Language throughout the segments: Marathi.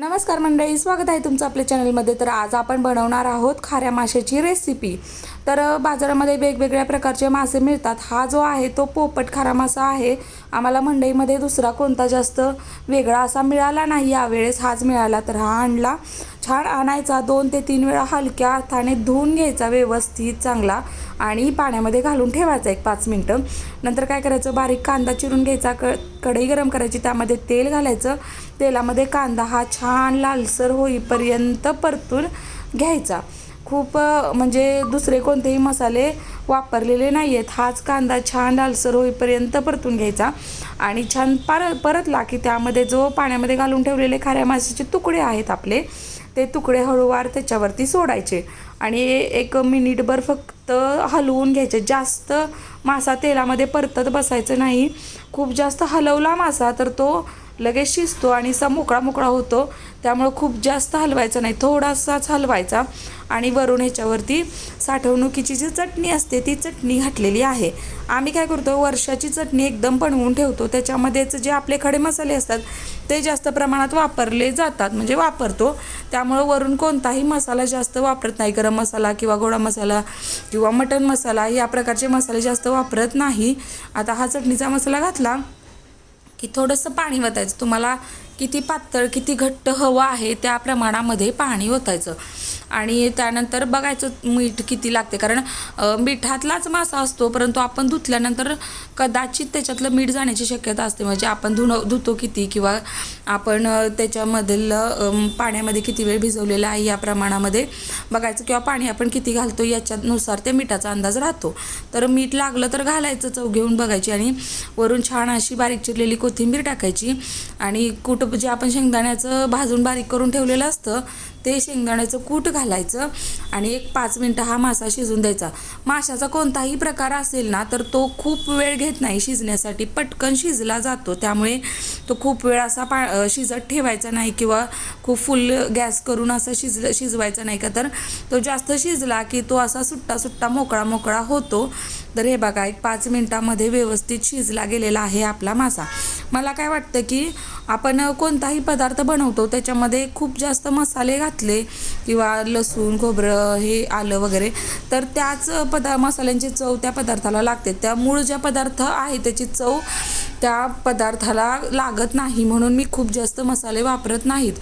नमस्कार मंडळी स्वागत आहे तुमचं आपल्या चॅनलमध्ये तर आज आपण बनवणार आहोत खाऱ्या माशाची रेसिपी तर बाजारामध्ये वेगवेगळ्या प्रकारचे मासे मिळतात. हा जो आहे तो पोपट खारा मासा आहे. आम्हाला मंडईमध्ये दुसरा कोणता जास्त वेगळा असा मिळाला नाही यावेळेस हाच मिळाला. तर हा आणला. छान आणायचा. दोन ते तीन वेळा हलक्या हाताने धुवून घ्यायचा व्यवस्थित चांगला आणि पाण्यामध्ये घालून ठेवायचा एक पाच मिनटं. नंतर काय करायचं? बारीक कांदा चिरून घ्यायचा. क कढई गरम करायची. त्यामध्ये तेल घालायचं. तेलामध्ये कांदा हा छान लालसर होईपर्यंत परतून घ्यायचा. खूप म्हणजे दुसरे कोणतेही मसाले वापरलेले नाही आहेत हाच कांदा छान लालसर होईपर्यंत परतून घ्यायचा आणि छान पर परतला की त्यामध्ये जो पाण्यामध्ये घालून ठेवलेले खाऱ्या माशाचे तुकडे आहेत आपले ते तुकडे हळूवार त्याच्यावरती सोडायचे आणि एक मिनिटभर फक्त हलवून घ्यायचे. जास्त मासा तेलामध्ये परतत बसायचं नाही. खूप जास्त हलवला मासा तर तो लगेच शिजतो आणि असा मोकळा मोकळा होतो. त्यामुळं खूप जास्त हलवायचा नाही थोडासाच हलवायचा. आणि वरून ह्याच्यावरती साठवणुकीची जी चटणी असते ती चटणी घातलेली आहे. आम्ही काय करतो वर्षाची चटणी एकदम बनवून ठेवतो. त्याच्यामध्येच जे आपले खडे मसाले असतात ते जास्त प्रमाणात वापरले जातात म्हणजे वापरतो. त्यामुळं वरून कोणताही मसाला जास्त वापरत नाही. गरम मसाला किंवा गोडा मसाला किंवा मटण मसाला या प्रकारचे मसाले जास्त वापरत नाही. आता हा चटणीचा मसाला घातला की थोडंसं पाणी वतायचं. तुम्हाला किती पातळ किती घट्ट हवं आहे त्या प्रमाणामध्ये पाणी ओतायचं आणि त्यानंतर बघायचं मीठ किती लागते. कारण मिठातलाच मासा असतो परंतु आपण धुतल्यानंतर कदाचित त्याच्यातलं मीठ जाण्याची शक्यता असते. म्हणजे आपण धुन धुतो किती किंवा आपण त्याच्यामधलं त्याच्यामधील पाण्यामध्ये किती वेळ भिजवलेला आहे या प्रमाणामध्ये बघायचं किंवा पाणी आपण किती घालतो याच्यानुसार त्या मिठाचा अंदाज राहतो. तर मीठ लागलं तर घालायचं चव घेऊन बघायची आणि वरून छान अशी बारीक चिरलेली कोथिंबीर टाकायची आणि कुठं जे आपण शेंगदाण्याचं भाजून बारीक करून ठेवलेलं असतं ते शेंगदाण्याचं कूट घालायचं आणि एक पाच मिनटं हा मासा शिजून द्यायचा. माशाचा कोणताही प्रकार असेल ना तर तो खूप वेळ घेत नाही शिजण्यासाठी. पटकन शिजला जातो. त्यामुळे तो खूप वेळ असा पा शिजत ठेवायचा नाही किंवा खूप फुल गॅस करून असं शिजलं शिजवायचा नाही का? तर तो जास्त शिजला की तो असा सुट्टा सुट्टा मोकळा मोकळा होतो. तर हे बघा एक पाच मिनटामध्ये व्यवस्थित शिजला गेलेला आहे आपला मासा. मला काय वाटतं की आपण कोणताही पदार्थ बनवतो त्याच्यामध्ये खूप जास्त मसाले घातले किंवा लसूण खोबरं हे आलं वगैरे तर त्याच पदा मसाल्यांची चव त्या पदार्थाला लागते. त्या मूळ ज्या पदार्थ आहे त्याची चव त्या पदार्थाला लागत नाही म्हणून मी खूप जास्त मसाले वापरत नाहीत.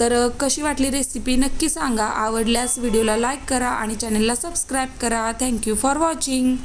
तर कशी वाटली रेसिपी नक्की सांगा. आवडल्यास व्हिडिओला लाईक करा आणि चॅनलला सबस्क्राईब करा. Thank you for watching.